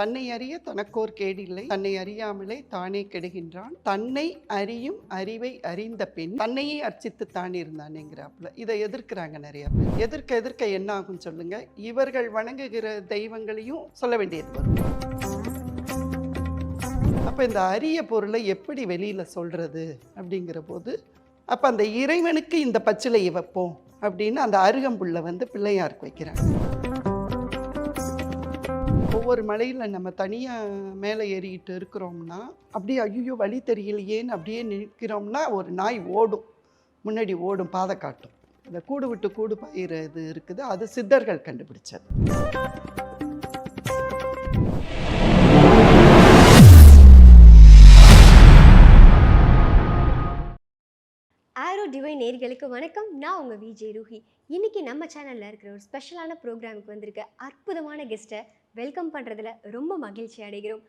தன்னை அறிய தனக்கோர் கேடில்லை. தன்னை அறியாமலே தானே கெடுகின்றான். தன்னை அறியும் அறிவை அறிந்த பின் தன்னையே அர்ச்சித்து தான் இருந்தானேங்கிறாப்புல. இதை எதிர்க்கிறாங்க நிறைய பேர். எதிர்க்க எதிர்க்க என்ன ஆகும் சொல்லுங்க. இவர்கள் வணங்குகிற தெய்வங்களையும் சொல்ல வேண்டியது வரும். அப்ப இந்த அரிய பொருளை எப்படி வெளியில சொல்றது அப்படிங்கிற போது அப்ப அந்த இறைவனுக்கு இந்த பச்சிலையை வைப்போம் அப்படின்னு அந்த அருகம்புல்லை வந்து பிள்ளையாருக்கு வைக்கிறாங்க. ஒவ்வொரு மலையில் நம்ம தனியாக மேலே ஏறிக்கிட்டு இருக்கிறோம்னா அப்படியே ஐயோ வழி தெரியலையேன்னு அப்படியே நிற்கிறோம்னா ஒரு நாய் ஓடும். முன்னாடி ஓடும் பாதை காட்டும். இந்த கூடு விட்டு கூடு பயிர் இது இருக்குது. அது சித்தர்கள் கண்டுபிடிச்சது. ஆரோ டிவைன் நேர்களுக்கு வணக்கம். நான் உங்கள் விஜய் ரூஹி. இன்னைக்கு நம்ம சேனலில் இருக்கிற ஒரு ஸ்பெஷலான ப்ரோக்ராமுக்கு வந்திருக்க அற்புதமான கெஸ்ட்டை வெல்கம் பண்ணுறதுல ரொம்ப மகிழ்ச்சி அடைகிறோம்.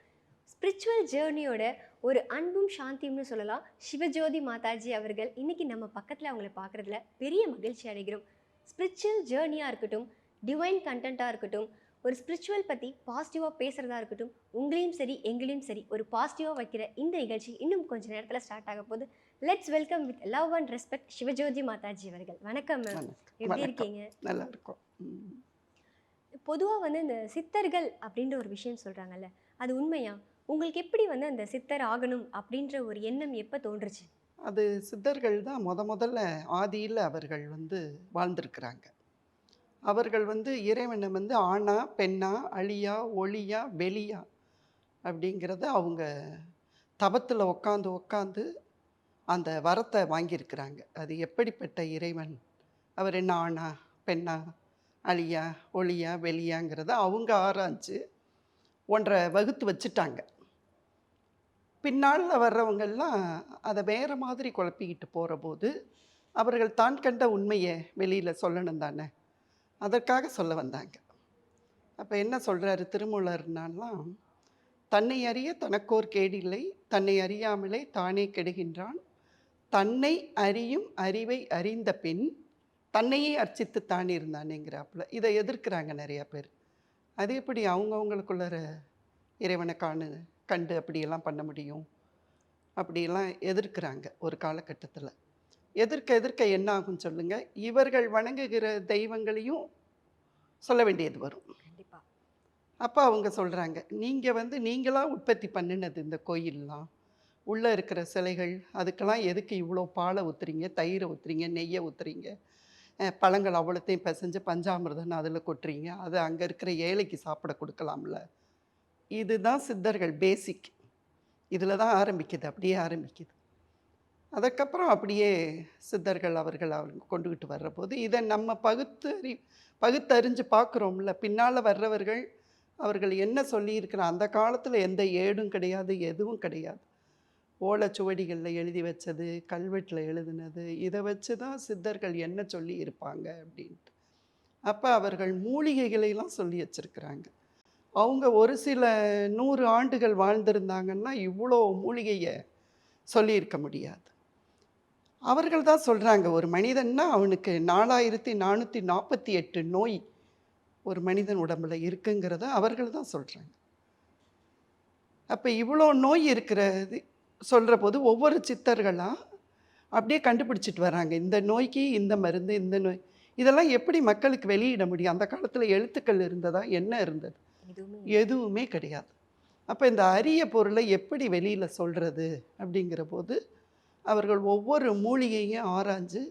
ஸ்பிரிச்சுவல் ஜேர்னியோட ஒரு அன்பும் சாந்தியும்னு சொல்லலாம். சிவஜோதி மாதாஜி அவர்கள் இன்னைக்கு நம்ம பக்கத்தில் அவங்கள பார்க்குறதுல பெரிய மகிழ்ச்சி அடைகிறோம். ஸ்பிரிச்சுவல் ஜேர்னியாக இருக்கட்டும் டிவைன் கண்டென்ட்டாக இருக்கட்டும் ஒரு ஸ்பிரிச்சுவல் பற்றி பாசிட்டிவாக பேசுகிறதா இருக்கட்டும் உங்களையும் சரி எங்களையும் சரி ஒரு பாசிட்டிவாக வைக்கிற இந்த நிகழ்ச்சி இன்னும் கொஞ்ச நேரத்தில் ஸ்டார்ட் ஆக போகுது. Let's welcome with love and respect Sivajothi Mataji அவர்கள். வணக்கம் மேம். எப்படி. இருக்கீங்க? நல்லா இருக்கும். பொதுவாக வந்து இந்த சித்தர்கள் அப்படின்ற ஒரு விஷயம் சொல்கிறாங்கல்ல அது உண்மையா? உங்களுக்கு எப்படி வந்து அந்த சித்தர் ஆகணும் அப்படின்ற ஒரு எண்ணம் எப்போ தோன்றுச்சு? அது சித்தர்கள் தான் முத முதல்ல ஆதியில் அவர்கள் வந்து வாழ்ந்திருக்கிறாங்க. அவர்கள் வந்து இறைவனை வந்து ஆணா பெண்ணா அழியா ஒளியா வெளியா அப்படிங்கிறத அவங்க தபத்தில் உட்காந்து உட்காந்து அந்த வரத்தை வாங்கியிருக்கிறாங்க. அது எப்படிப்பட்ட இறைவன்? அவர் என்ன ஆணா பெண்ணா? அழியா ஒளியா வெளியாங்கிறத அவங்க ஆராய்ஞ்சு ஒன்றை வகுத்து வச்சுட்டாங்க. பின்னால் வர்றவங்கெல்லாம் அதை வேறு மாதிரி குழப்பிக்கிட்டு போகிற போது அவர்கள் தான் கண்ட உண்மையை வெளியில் சொல்லணும் தானே? அதற்காக சொல்ல வந்தாங்க. அப்போ என்ன சொல்கிறாரு திருமூலர்னாலாம் தன்னை அறிய தனக்கோர் கேடில்லை தன்னை அறியாமலே தானே கெடுகின்றான். தன்னை அறியும் அறிவை அறிந்த பின் தன்னையே அர்ச்சித்து தான் இருந்தானேங்கிறாப்புல. இதை எதிர்க்கிறாங்க நிறையா பேர். அது எப்படி அவங்கவுங்களுக்குள்ளற இறைவனை காணு கண்டு அப்படியெல்லாம் பண்ண முடியும்? அப்படியெல்லாம் எதிர்க்கிறாங்க ஒரு காலகட்டத்தில். எதிர்க்க எதிர்க்க என்ன ஆகும் சொல்லுங்க. இவர்கள் வணங்குகிற தெய்வங்களையும் சொல்ல வேண்டியது வரும். கண்டிப்பாக அப்போ அவங்க சொல்கிறாங்க நீங்கள் வந்து நீங்களாக உற்பத்தி பண்ணினது இந்த கோயிலெலாம்? உள்ளே இருக்கிற சிலைகள் அதுக்கெல்லாம் எதுக்கு இவ்வளோ பாலை ஊற்றுறீங்க தயிரை ஊற்றுறீங்க நெய்யை ஊற்றுறீங்க பழங்கள் அவ்வளோத்தையும் பிசைஞ்சு பஞ்சாமிர்தம்னு அதில் கொட்டுறீங்க. அது அங்கே இருக்கிற ஏழைக்கு சாப்பிட கொடுக்கலாம்ல. இதுதான் சித்தர்கள் பேசிக் இதில் தான் ஆரம்பிக்குது அப்படியே ஆரம்பிக்குது. அதுக்கப்புறம் அப்படியே சித்தர்கள் அவர்கள் அவங்க கொண்டுக்கிட்டு வர்றபோது இதை நம்ம பகுத்து அறி பகுத்தறிஞ்சு பார்க்குறோம்ல. பின்னால் வர்றவர்கள் அவர்கள் என்ன சொல்லியிருக்கிற அந்த காலத்தில் எந்த ஏடும் கிடையாது எதுவும் கிடையாது. ஓலைச்சுவடிகளில் எழுதி வச்சது கல்வெட்டில் எழுதினது இதை வச்சு தான் சித்தர்கள் என்ன சொல்லி இருப்பாங்க அப்படின்ட்டு. அப்போ அவர்கள் மூலிகைகளையெல்லாம் சொல்லி வச்சிருக்கிறாங்க. அவங்க ஒரு சில நூறு ஆண்டுகள் வாழ்ந்திருந்தாங்கன்னா இவ்வளோ மூலிகையை சொல்லியிருக்க முடியாது. அவர்கள் தான் சொல்கிறாங்க ஒரு மனிதன்னா அவனுக்கு நாலாயிரத்தி நானூற்றி நாற்பத்தி எட்டு நோய் ஒரு மனிதன் உடம்புல இருக்குங்கிறத அவர்கள் தான் சொல்கிறாங்க அப்போ இவ்வளோ நோய் இருக்கிறது சொல்கிற போது ஒவ்வொரு சித்தர்களாக அப்படியே கண்டுபிடிச்சிட்டு வராங்க. இந்த நோய்க்கு இந்த மருந்து இந்த நோய். இதெல்லாம் எப்படி மக்களுக்கு வெளியிட முடியும்? அந்த காலத்தில் எழுத்துக்கள் இருந்ததா? என்ன இருந்தது? எதுவுமே கிடையாது. அப்போ இந்த அரிய பொருளை எப்படி வெளியில் சொல்கிறது அப்படிங்கிற போது அவர்கள் ஒவ்வொரு மூலிகையும் ஆராய்ஞ்சு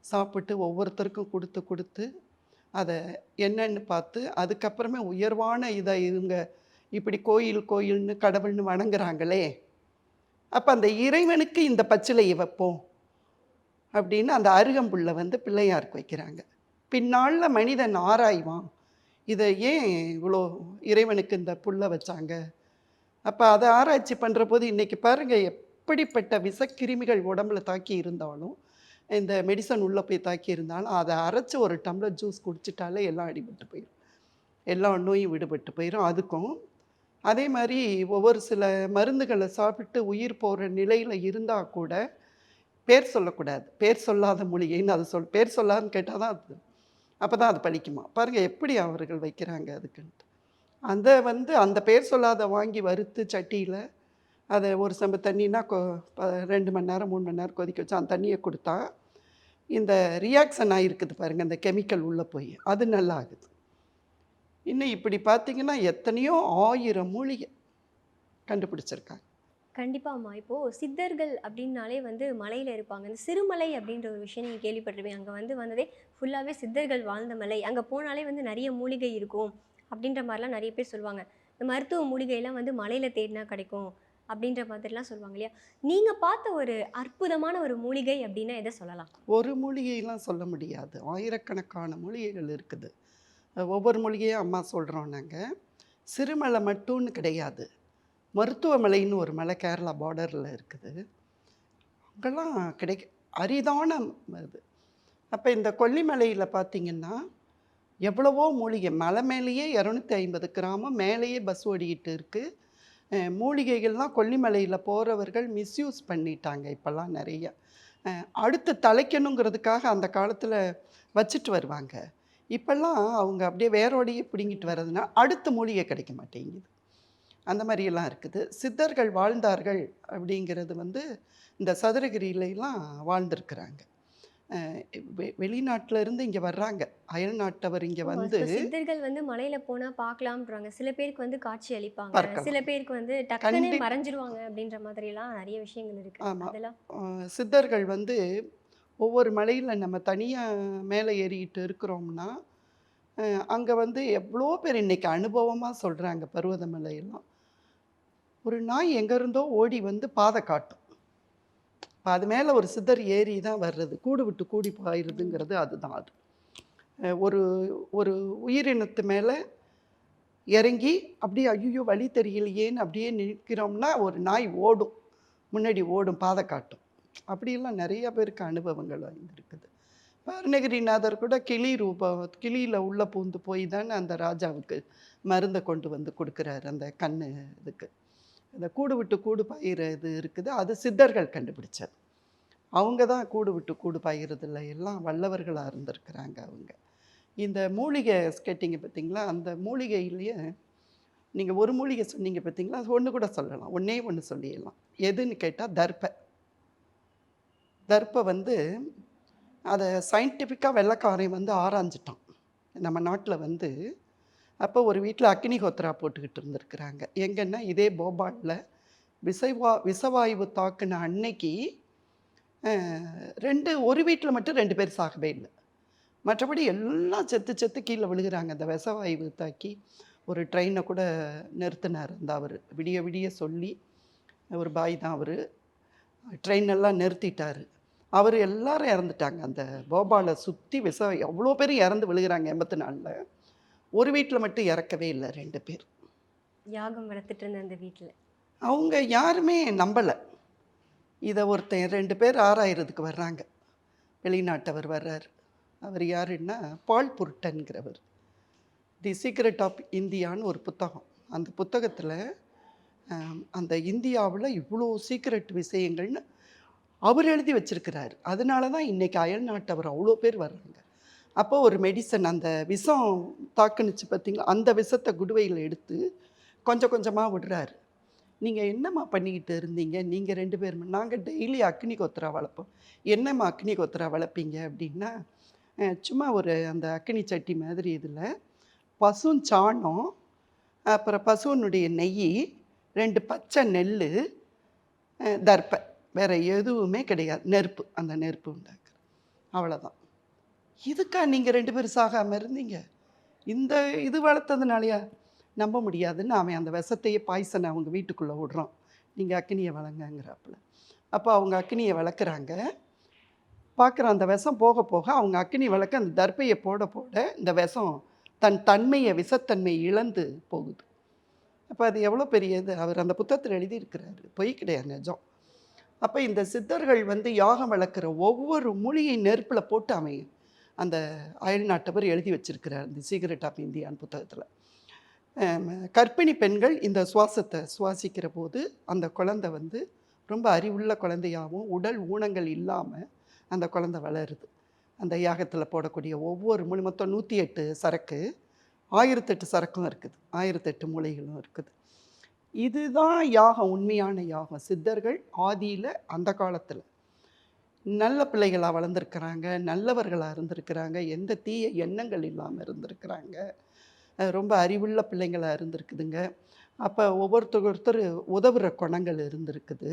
சாப்பிட்டு ஒவ்வொருத்தருக்கும் கொடுத்து கொடுத்து அதை என்னன்னு பார்த்து அதுக்கப்புறமே உயர்வான இதை இவங்க இப்படி கோயில் கோயில்னு கடவுள்னு வணங்குறாங்களே அப்போ அந்த இறைவனுக்கு இந்த பச்சிலையை வைப்போம். அப்படின்னு அந்த அருகம்புல்லை வந்து பிள்ளையாருக்கு வைக்கிறாங்க பின்னாளில் மனிதன் ஆராய்வான். இதை ஏன் இவ்வளோ இறைவனுக்கு இந்த புல்லை வச்சாங்க? அப்போ அதை ஆராய்ச்சி பண்ணுற போது இன்றைக்கி பாருங்கள் எப்படிப்பட்ட விசக்கிருமிகள் உடம்புல தாக்கி இருந்தாலும் இந்த மெடிசன் உள்ளே போய் தாக்கி இருந்தாலும் அதை அரைச்சி ஒரு டம்ளர் ஜூஸ் குடிச்சிட்டாலே எல்லாம் அடிபட்டு போயிடும் எல்லா நோயும் விடுபட்டு போயிடும் அதுக்கும் அதே மாதிரி ஒவ்வொரு சில மருந்துகளை சாப்பிட்டு உயிர் போகிற நிலையில் இருந்தால் கூட பேர் சொல்லக்கூடாது. பேர் சொல்லாத மொழியைன்னு அதை சொல் பேர் சொல்லாதுன்னு கேட்டால் தான் அது அப்போ தான் அது பழிக்குமா பாருங்கள் எப்படி அவர்கள் வைக்கிறாங்க அதுக்குன்ட்டு. அந்த வந்து அந்த பேர் சொல்லாத வாங்கி வறுத்து சட்டியில் அதை ஒரு சம்ப தண்ணினா கொ ப- ரெண்டு மணி நேரம் மூணு மணி நேரம் கொதிக்க வச்சு அந்த தண்ணியை கொடுத்தா இந்த ரியாக்ஷன் ஆகிருக்குது பாருங்கள் இந்த கெமிக்கல் உள்ளே போய். அது நல்லா ஆகுது. இன்னும் இப்படி பார்த்தீங்கன்னா எத்தனையோ ஆயிரம் மூலிகை கண்டுபிடிச்சிருக்காங்க. கண்டிப்பாம்மா. இப்போது சித்தர்கள் அப்படின்னாலே வந்து மலையில் இருப்பாங்க. இந்த சிறுமலை அப்படின்ற ஒரு விஷயம் நீங்கள் கேள்விப்பட்டிருப்பீங்க. அங்கே வந்து வந்ததே ஃபுல்லாகவே சித்தர்கள் வாழ்ந்த மலை. அங்கே போனாலே வந்து நிறைய மூலிகை இருக்கும் அப்படின்ற மாதிரிலாம் நிறைய பேர் சொல்லுவாங்க. இந்த மருத்துவ மூலிகையெல்லாம் வந்து மலையில் தேடினா கிடைக்கும் அப்படின்ற மாதிரிலாம் சொல்லுவாங்க இல்லையா? நீங்கள் பார்த்த ஒரு அற்புதமான ஒரு மூலிகை அப்படின்னா எதை சொல்லலாம்? ஒரு மூலிகையெல்லாம் சொல்ல முடியாது. ஆயிரக்கணக்கான மூலிகைகள் இருக்குது. ஒவ்வொரு மொழியையும் அம்மா சொல்கிறோம் நாங்கள் சிறுமலை மட்டும்னு கிடையாது. மருத்துவமலைன்னு ஒரு மலை கேரளா பார்டரில் இருக்குது. அங்கெல்லாம் கிடைக்க அரிதான இது. அப்போ இந்த கொல்லிமலையில் பார்த்தீங்கன்னா எவ்வளவோ மூலிகை மலை மேலேயே இரநூத்தி ஐம்பது கிராமம் மேலேயே பஸ் ஓடிக்கிட்டு இருக்குது மூலிகைகள்லாம் கொல்லிமலையில் போகிறவர்கள் மிஸ்யூஸ் பண்ணிட்டாங்க இப்போல்லாம் நிறைய. அடுத்து தலைக்கணுங்கிறதுக்காக அந்த காலத்தில் வச்சுட்டு வருவாங்க. இப்போல்லாம் அவங்க அப்படியே வேரோடையே பிடுங்கிட்டு வர்றதுனா அடுத்த மூலிகை கிடைக்க மாட்டேங்குது. அந்த மாதிரியெல்லாம் இருக்குது. சித்தர்கள் வாழ்ந்தார்கள் அப்படிங்கிறது வந்து இந்த சதுரகிரியிலலாம் வாழ்ந்திருக்கிறாங்க. வெளிநாட்டுல இருந்து இங்கே வர்றாங்க. அயல் நாட்டவர் இங்கே வந்து சித்தர்கள் வந்து மலையில போனா பார்க்கலாம்ன்றாங்க. சில பேருக்கு வந்து காட்சி அளிப்பாங்க. சில பேருக்கு வந்து டக்குன்னு கண்டி- மறைஞ்சிருவாங்க அப்படின்ற மாதிரி எல்லாம் நிறைய விஷயங்கள் இருக்கு. ஆமா. சித்தர்கள் வந்து ஒவ்வொரு மலையில் நம்ம தனியாக மேலே ஏறிக்கிட்டு இருக்கிறோம்னா அங்கே வந்து எவ்வளோ பேர் இன்னைக்கு அனுபவமாக சொல்கிறாங்க பருவத மலையெல்லாம். ஒரு நாய் எங்கேருந்தோ ஓடி வந்து பாதை காட்டும். இப்போ அது மேலே ஒரு சித்தர் ஏறி தான் வர்றது. கூடு விட்டு கூடி பாயிருதுங்கிறது அதுதான் அது. ஒரு ஒரு உயிரினத்து மேலே இறங்கி அப்படியே ஐயோ வழி தெரியலையேன்னு அப்படியே நிற்கிறோம்னா ஒரு நாய் ஓடும். முன்னாடி ஓடும் பாதை காட்டும். அப்படியெல்லாம் நிறைய பேருக்கு அனுபவங்கள் வாய்ந்திருக்குது அருணகிரிநாதர் கூட கிளி ரூபம் கிளியில் உள்ளே பூந்து போய் தானே அந்த ராஜாவுக்கு மருந்தை கொண்டு வந்து கொடுக்குறாரு அந்த கண்ணு இதுக்கு. அந்த கூடு விட்டு கூடு பாயிற இது இருக்குது. அது சித்தர்கள் கண்டுபிடிச்சது. அவங்க தான் கூடு விட்டு கூடு பயிறதுல எல்லாம் வல்லவர்களாக இருந்திருக்கிறாங்க அவங்க. இந்த மூலிகை கேட்டிங்க பார்த்தீங்களா? அந்த மூலிகையிலேயே நீங்கள் ஒரு மூலிகை சொன்னீங்க பார்த்தீங்களா? அது ஒன்று கூட சொல்லலாம். ஒன்றே ஒன்று சொல்லிடலாம். எதுன்னு கேட்டால் தர்ப்பை. தர்ப்பை வந்து அதை சயின்டிஃபிக்காக வெள்ளைக்காரன் வந்து ஆராய்ஞ்சிட்டான். நம்ம நாட்டில் வந்து அப்போ ஒரு வீட்டில் அக்னி ஹோத்ரா போட்டுக்கிட்டு இருந்திருக்கிறாங்க. எங்கன்னா இதே போபாலில் விசைவா விசவாயு தாக்குன அன்னைக்கு ரெண்டு ஒரு வீட்டில் மட்டும் ரெண்டு பேர் சாகவே இல்லை. மற்றபடி எல்லாம் செத்து செத்து கீழே விழுகிறாங்க. அந்த விசவாயு தாக்கி ஒரு ட்ரெயினை கூட நிறுத்தினார் அந்த அவர். விடிய விடிய சொல்லி ஒரு பாய் தான் அவர். ட்ரெயினெல்லாம் நிறுத்திட்டார். அவர் எல்லாரும் இறந்துட்டாங்க. அந்த போபாலை சுற்றி விச எவ்வளோ பேர் இறந்து விழுகிறாங்க எண்பத்தி நாலில். ஒரு வீட்டில் மட்டும் இறக்கவே இல்லை ரெண்டு பேர். யாகம் வளர்த்துட்டு இருந்த அந்த வீட்டுல அவங்க யாருமே நம்பலை. இதை ஒருத்தன் ரெண்டு பேர் ஆறாயிரத்துக்கு வர்றாங்க. வெளிநாட்டவர் வர்றார். அவர் யாருன்னா பால் புருட்டன்கிறவர். தி சீக்ரெட் ஆஃப் இந்தியான்னு ஒரு புத்தகம். அந்த புத்தகத்தில் அந்த இந்தியாவில் இவ்வளோ சீக்ரெட் விஷயங்கள்னு அவர் எழுதி வச்சிருக்கிறார். அதனால தான் இன்றைக்கி அயல் நாட்டவர் அவ்வளோ பேர் வர்றாங்க. அப்போ ஒரு மெடிசன் அந்த விஷம் தாக்குனுச்சு பார்த்தீங்களா? அந்த விஷத்தை குடுவையில் எடுத்து கொஞ்சம் கொஞ்சமாக விடுறாரு. நீங்கள் என்னம்மா பண்ணிக்கிட்டு இருந்தீங்க? நீங்கள் ரெண்டு பேரும் நாங்கள் டெய்லி அக்னி கொத்தரா வளர்ப்போம். என்னம்மா அக்னி கொத்தரா வளர்ப்பீங்க அப்படின்னா சும்மா ஒரு அந்த அக்னி சட்டி மாதிரி இதில் பசும் சாணம் அப்புறம் பசுவனுடைய நெய் ரெண்டு பச்சை நெல் தர்ப்பை. வேறு எதுவுமே கிடையாது. நெருப்பு அந்த நெருப்பு உண்டாக்குற அவ்வளோதான் இதுக்கா நீங்கள் ரெண்டு பேரும் சாகாமல் இருந்தீங்க? இந்த இது வளர்த்ததுனாலயா? நம்ப முடியாதுன்னு அவன் அந்த விஷத்தையே பாய்சனை அவங்க வீட்டுக்குள்ளே விடுறான் நீங்கள் அக்னியை வளங்கங்கிறாப்புல. அப்போ அவங்க அக்னியை வளர்க்குறாங்க. பார்க்குற அந்த விஷம் போக போக அவங்க அக்னி வளர்க்க அந்த தர்ப்பையை போட போட இந்த விஷம் தன் தன்மையை விஷத்தன்மையை இழந்து போகுது. அப்போ அது எவ்வளோ பெரியது அவர் அந்த புத்தகத்தில் எழுதியிருக்கிறாரு. பொய் கிடையாது நிஜம். அப்போ இந்த சித்தர்கள் வந்து யாகம் வளர்க்குற ஒவ்வொரு மொழியை நெருப்பில் போட்டு அமையும். அந்த அயல் நாட்டவர் எழுதி வச்சிருக்கிறார் இந்த சீக்ரெட் ஆஃப் இந்தியான்னு புத்தகத்தில். கர்ப்பிணி பெண்கள் இந்த சுவாசத்தை சுவாசிக்கிற போது அந்த குழந்தை வந்து ரொம்ப அறிவுள்ள குழந்தையாகவும் உடல் ஊனங்கள் இல்லாமல் அந்த குழந்தை வளருது. அந்த யாகத்தில் போடக்கூடிய ஒவ்வொரு மொழி மொத்தம் நூற்றி எட்டு சரக்கு ஆயிரத்தெட்டு சரக்கும் இருக்குது. ஆயிரத்தெட்டு மூலிகளும் இருக்குது. இதுதான் யாகம் உண்மையான யாகம் சித்தர்கள் ஆதியில் அந்த காலத்தில். நல்ல பிள்ளைகளாக வளர்ந்துருக்கிறாங்க நல்லவர்களாக இருந்திருக்கிறாங்க எந்த தீய எண்ணங்கள் இல்லாமல் இருந்திருக்கிறாங்க. ரொம்ப அறிவுள்ள பிள்ளைங்களாக இருந்திருக்குதுங்க. அப்போ ஒவ்வொருத்தர் ஒருத்தர் உதவுற குணங்கள் இருந்திருக்குது.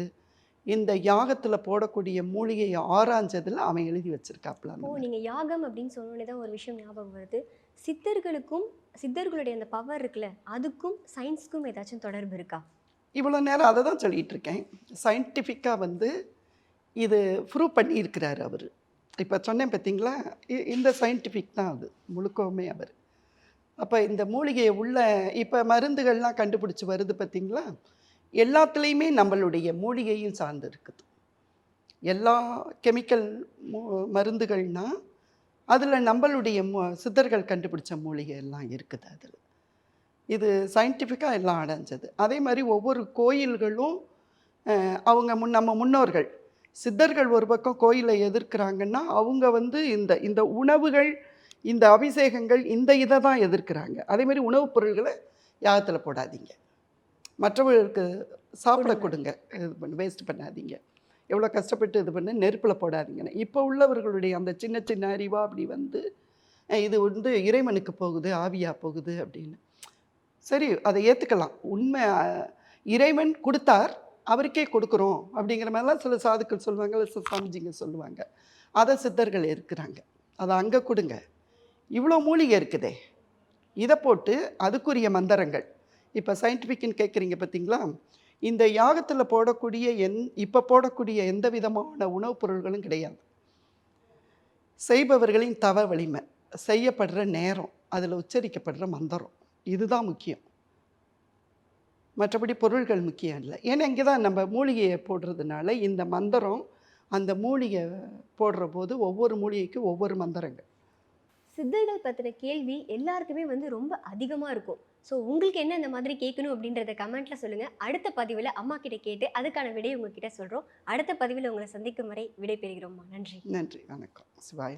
இந்த யாகத்தில் போடக்கூடிய மூலிகையை ஆராய்ஞ்சதில் அவன் எழுதி வச்சிருக்காப்புல அந்த ஓ மாதிரி. நீங்க யாகம் அப்படின்னு சொன்னோடனே தான் ஒரு விஷயம் ஞாபகம் வருது. சித்தர்களுக்கும் சித்தர்களுடைய அந்த பவர் இருக்குல்ல அதுக்கும் சயின்ஸ்க்கும் ஏதாச்சும் தொடர்பு இருக்கா? இவ்வளோ நேரம் அதை தான் சொல்லிகிட்டு இருக்கேன் சயின்டிஃபிக்காக வந்து இது ப்ரூவ் பண்ணியிருக்கிறாரு அவர். இப்போ சொன்னேன் பார்த்தீங்களா இ- இந்த சயின்டிஃபிக் தான் அது முழுக்கவுமே அவர். அப்போ இந்த மூலிகையை உள்ள இப்போ மருந்துகள்லாம் கண்டுபிடிச்சி வருது பார்த்தீங்களா எல்லாத்துலேயுமே நம்மளுடைய மூலிகையும் சார்ந்து இருக்குது. எல்லா கெமிக்கல் மருந்துகள்னால் அதில் நம்மளுடைய மு- சித்தர்கள் கண்டுபிடிச்ச மூலிகை எல்லாம் இருக்குது அதில். இது சயின்டிஃபிக்காக எல்லாம் அடைஞ்சது. அதே மாதிரி ஒவ்வொரு கோயில்களும் அவங்க முன் நம்ம முன்னோர்கள் சித்தர்கள் ஒரு பக்கம் கோயிலை எதிர்க்கிறாங்கன்னா அவங்க வந்து இந்த இந்த உணவுகள் இந்த அபிஷேகங்கள் இந்த இதை தான் எதிர்க்கிறாங்க. அதே மாதிரி உணவுப் பொருள்களை யாகத்தில் போடாதீங்க. மற்றவர்களுக்கு சாப்பிட கொடுங்க. இது பண்ண வேஸ்ட் பண்ணாதீங்க. எவ்வளோ கஷ்டப்பட்டு இது பண்ண நெருப்பில் போடாதீங்கன்னு. இப்போ உள்ளவர்களுடைய அந்த சின்ன சின்ன அறிவா அப்படி வந்து இது வந்து இறைவனுக்கு போகுது ஆவியாக போகுது அப்படின்னு. சரி அதை ஏற்றுக்கலாம் உண்மை இறைவன் கொடுத்தார் அவருக்கே கொடுக்குறோம் அப்படிங்கிற மாதிரிலாம் சில சாதுக்கள் சொல்லுவாங்க சில சாமிஜிங்க சொல்லுவாங்க. அதை சித்தர்கள் இருக்கிறாங்க அதை அங்கே கொடுங்க. இவ்வளோ மூலிகை இருக்குதே. இதை போட்டு அதுக்குரிய மந்திரங்கள். இப்போ சயின்டிஃபிக்னு கேட்குறீங்க பார்த்தீங்களா? இந்த யாகத்தில் போடக்கூடிய எந் இப்போ போடக்கூடிய எந்த விதமான உணவுப் பொருள்களும் கிடையாது. செய்பவர்களின் தவ வலிமை செய்யப்படுற நேரம் அதில் உச்சரிக்கப்படுற மந்திரம் இதுதான் முக்கியம். மற்றபடி பொருள்கள் முக்கியம் இல்லை. ஏன்னா இங்கே தான் நம்ம மூலிகையை போடுறதுனால இந்த மந்திரம் அந்த மூலிகை போடுற போது ஒவ்வொரு மூலிகைக்கும் ஒவ்வொரு மந்திரங்கள். சித்தர்கள் பற்றின கேள்வி எல்லாருக்குமே வந்து ரொம்ப அதிகமாக இருக்கும். ஸோ உங்களுக்கு என்ன இந்த மாதிரி கேட்கணும் அப்படின்றத கமெண்ட்டில் சொல்லுங்கள் அடுத்த பதிவில் அம்மா கிட்ட கேட்டு அதுக்கான விடையை உங்ககிட்ட சொல்கிறோம் அடுத்த பதிவில் உங்களை சந்திக்கும் வரை விடை பெறுகிறோம்மா நன்றி. நன்றி. வணக்கம். சிவாய